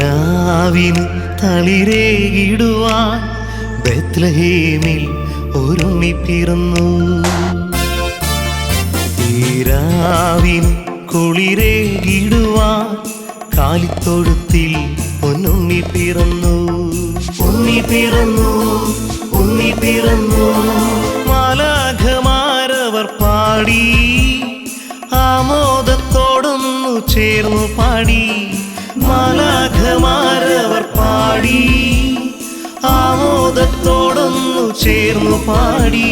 ഈരാവിന് തളിരേകിടുവാൻ ബത്ലഹേമിൽ ഒരുണ്ണി പിറന്നു ഈരാവിന് കുളിരേകിടുവാൻ കാലിത്തൊഴുത്തിൽ പൊന്നുണ്ണി പിറന്നു ഉണ്ണി പിറന്നു ഉണ്ണി പിറന്നു മാലാഘമാരവർ പാടി ആമോദത്തോടൊന്നു ചേർന്നു പാടി. മാലാഘമാരവർ പാടി ആമോദത്തോടൊന്നു ചേർന്നു പാടി.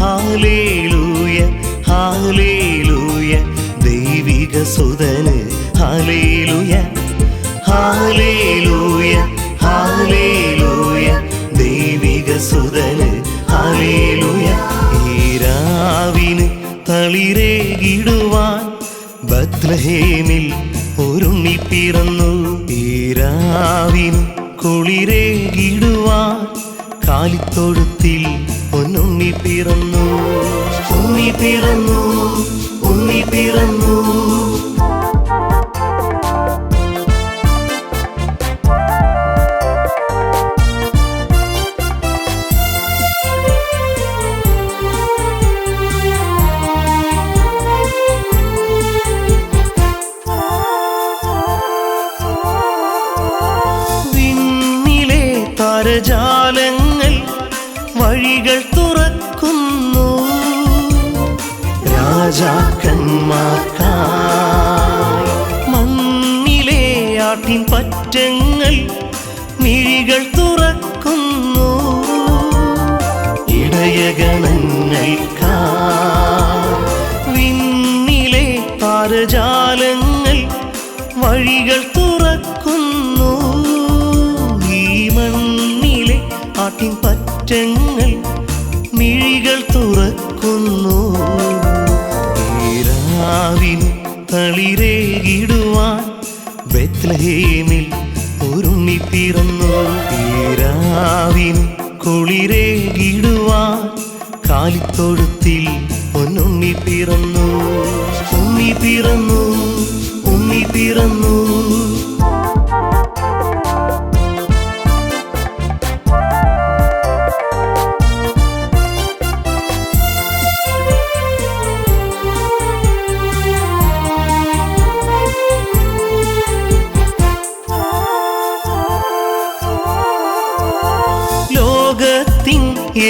ഹാലേലൂയ ഹാലേലൂയ ദൈവിക സുതന് ഹാലേലൂയ ഹാലേലൂയ ഹാലേലൂയ ദൈവിക സുതന് ഹാലേലൂയ. ഈരാവിന് തളിരേകിടുവാൻ ബത്ലഹേമിൽ ഒരുണ്ണി പിറന്നു. ഈരാവിന് കുളിരേകിടുവാൻ കാലിത്തൊഴുത്തിൽ പൊന്നുണ്ണി പിറന്നു. ഉണ്ണി പിറന്നു ഉണ്ണി പിറന്നു. വഴികൾ തുറക്കുന്നു. രാജാക്കന്മാർക്കായി മണ്ണിലെ ആട്ടിൻ പറ്റങ്ങൾ മിഴികൾ തുറക്കുന്നു. ഇടയഗണങ്ങൾക്കായി വിണ്ണിലെ പാരജാലങ്ങൾ വഴികൾ തുറക്കുന്നു. ഈ മണ്ണിലെ ആട്ടിൻ പറ്റങ്ങൾ ബത്ലഹേമിൽ ഒരുണ്ണി പിറന്നു ഈരാവിന് കുളിരേകിടുവാൻ കാലിത്തൊഴുത്തിൽ പൊന്നുണ്ണി പിറന്നു ഉണ്ണി പിറന്നു ഉണ്ണി പിറന്നു.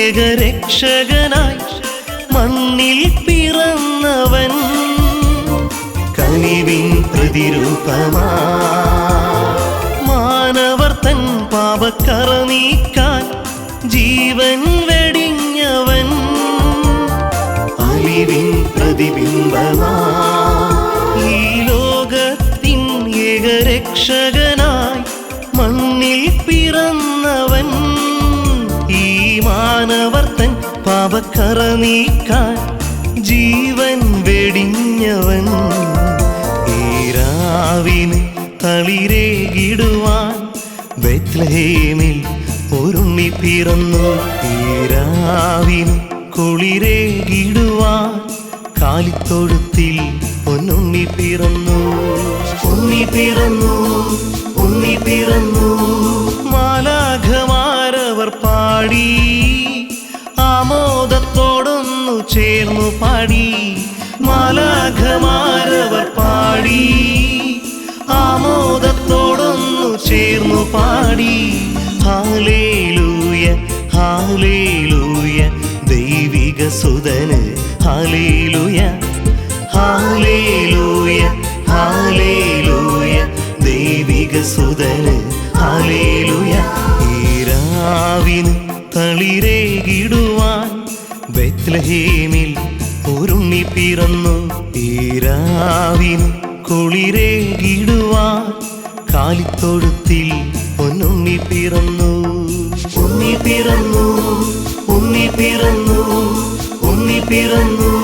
ഏകരക്ഷകനായി മണ്ണിൽ പിറന്നവൻ കനിവിൻ പ്രതിരൂപമാ. മാനവർ തൻ പാപക്കറ നീക്കാൻ ജീവൻ വെടിഞ്ഞവൻ അലിവിൻ പ്രതിബിംബമാ. ഈ ലോകത്തിൻ ഏകരക്ഷകനായി പാപക്കറ നീക്കാൻ ജീവൻ വെടിഞ്ഞവൻ. ഈരാവിന് തളിരേകിടുവാൻ ബത്ലഹേമിൽ ഒരുണ്ണി പിറന്നു. ഈരാവിന് കുളിരേകിടുവാൻ കാലിത്തൊഴുത്തിൽ പൊന്നുണ്ണി പിറന്നു. ഉണ്ണി പിറന്നു ഉണ്ണി പിറന്നു. ചേർന്നു പാടി. മാലാഘമാരവർ പാടി. ആമോദത്തോടൊന്നു ചേർന്നു പാടി. ഹാലേലൂയ ഹാലേലൂയ ദൈവിക സുതന്. ഹാലേലൂയ ഹാലേലൂയ ഹാലേലൂയ ദൈവിക സുതന്. ഹാലേലൂയ. ഈരാവിന് തളിരേകിടുവാൻ ബത്ലഹേമിൽ ഒരുണ്ണി പിറന്നു ഈരാവിന് കുളിരേകിടുവാൻ കാലിത്തൊഴുത്തിൽ ഒന്നുണ്ണി പിറന്നു. ഉണ്ണി പിറന്നു ഉണ്ണി പിറന്നു ഉണ്ണി പിറന്നു.